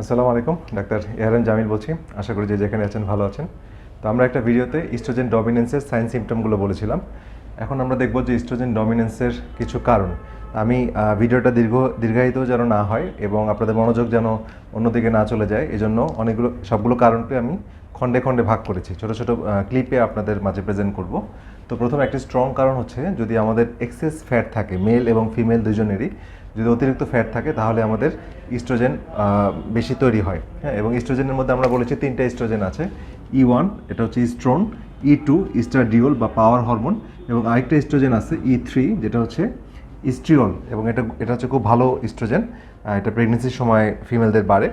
আসসালামু আলাইকুম, ডাক্তার এহারান জামিল বলছি। আশা করি যে যেখানে আছেন ভালো আছেন। তো আমরা একটা ভিডিওতে ইস্ট্রোজেন ডমিনেন্সের সাইন সিমটমগুলো বলেছিলাম। এখন আমরা দেখব যে ইস্ট্রোজেন ডমিনেন্সের কিছু কারণ। আমি ভিডিওটা দীর্ঘ, দীর্ঘায়িত যেন না হয় এবং আপনাদের মনোযোগ যেন অন্যদিকে না চলে যায়, এজন্য অনেকগুলো, সবগুলো কারণকে আমি খণ্ডে খণ্ডে ভাগ করেছি। ছোট ছোট ক্লিপে আপনাদের মাঝে প্রেজেন্ট করব। তো প্রথম একটি স্ট্রং কারণ হচ্ছে যদি আমাদের এক্সেস ফ্যাট থাকে মেল এবং ফিমেল দুজনেরই যদি অতিরিক্ত ফ্যাট থাকে, তাহলে আমাদের ইস্ট্রোজেন বেশি তৈরি হয়। হ্যাঁ এবং ইস্ট্রোজেনের মধ্যে আমরা বলেছি তিনটা ইস্ট্রোজেন আছে। ই ওয়ান এটা হচ্ছে ইস্ট্রোন ই টু ইস্টারডিওল বা পাওয়ার হরমোন এবং আরেকটা ইস্ট্রোজেন আছে ই থ্রি যেটা হচ্ছে ইস্ট্রিওল এবং এটা এটা হচ্ছে খুব ভালো ইস্ট্রোজেন এটা প্রেগনেন্সির সময় ফিমেলদের বাড়ে।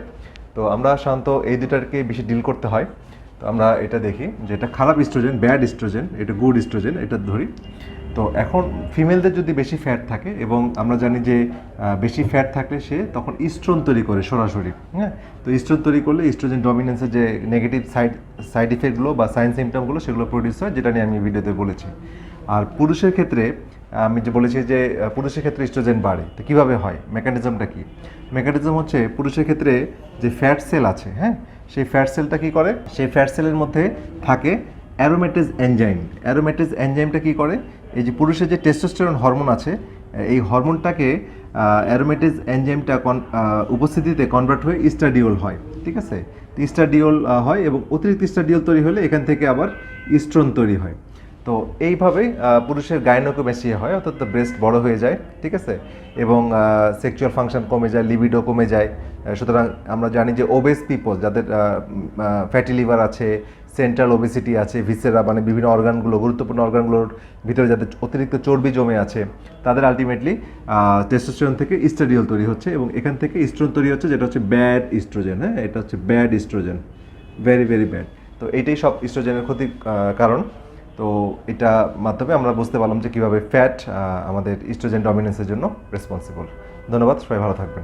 তো আমরা সাধারণত এই দুটাকে বেশি ডিল করতে হয়। তো আমরা এটা দেখি যে এটা খারাপ স্ট্রোজেন ব্যাড ইস্ট্রোজেন এটা গুড ইস্ট্রোজেন এটা ধরি। তো এখন ফিমেলদের যদি বেশি ফ্যাট থাকে এবং আমরা জানি যে বেশি ফ্যাট থাকলে সে তখন ইস্ট্রন তৈরি করে সরাসরি হ্যাঁ? তো ইস্ট্রন তৈরি করলে ইস্ট্রোজেন ডমিনেন্সের যে নেগেটিভ সাইড সাইড ইফেক্টগুলো বা সাইন সিমটমগুলো সেগুলো প্রডিউস হয়, যেটা নিয়ে আমি ভিডিওতে বলেছি। আর পুরুষের ক্ষেত্রে, আমি যে বলেছি যে পুরুষের ক্ষেত্রে ইস্ট্রোজেন বাড়ে, তো কীভাবে হয়? মেকানিজমটা কী? মেকানিজম হচ্ছে পুরুষের ক্ষেত্রে যে ফ্যাট সেল আছে হ্যাঁ? সেই ফ্যাট সেলটা কী করে? সেই ফ্যাট সেলের মধ্যে থাকে অ্যারোমেটেজ এনজাইম অ্যারোমেটেজ এনজাইমটা কী করে? এই যে পুরুষের যে টেস্টোস্টেরন হরমোন আছে, এই হরমোনটাকে অ্যারোমেটেজ এনজাইমটা উপস্থিতিতে কনভার্ট হয়ে ইস্টাডিওল হয়, ঠিক আছে? ইস্টাডিওল হয় এবং অতিরিক্ত ইস্টাডিওল তৈরি হলে এখান থেকে আবার ইস্ট্রন তৈরি হয়। তো এইভাবেই পুরুষের গাইনোকোমেসিয়া হয়, অর্থাৎ ব্রেস্ট বড় হয়ে যায়, ঠিক আছে? এবং সেক্সুয়াল ফাংশন কমে যায় লিবিডো কমে যায় সুতরাং আমরা জানি যে ওবেস পিপল যাদের ফ্যাটি লিভার আছে সেন্ট্রাল ওবেসিটি আছে ভিসেরা মানে বিভিন্ন অর্গানগুলো গুরুত্বপূর্ণ অর্গানগুলোর ভিতরে যাদের অতিরিক্ত চর্বি জমে আছে, তাদের আলটিমেটলি টেস্টোস্টেরন থেকে ইস্ট্রাডিওল তৈরি হচ্ছে এবং এখান থেকে ইস্ট্রন তৈরি হচ্ছে, যেটা হচ্ছে ব্যাড ইস্ট্রোজেন হ্যাঁ? এটা হচ্ছে bad estrogen very very bad তো এটাই সব ইস্ট্রোজেনের ক্ষতির কারণ। তো এটা মাধ্যমে আমরা বুঝতে পারলাম যে কীভাবে ফ্যাট আমাদের ইস্ট্রোজেন ডমিনেন্সের জন্য রেসপন্সিবল ধন্যবাদ, সবাই ভালো থাকবেন।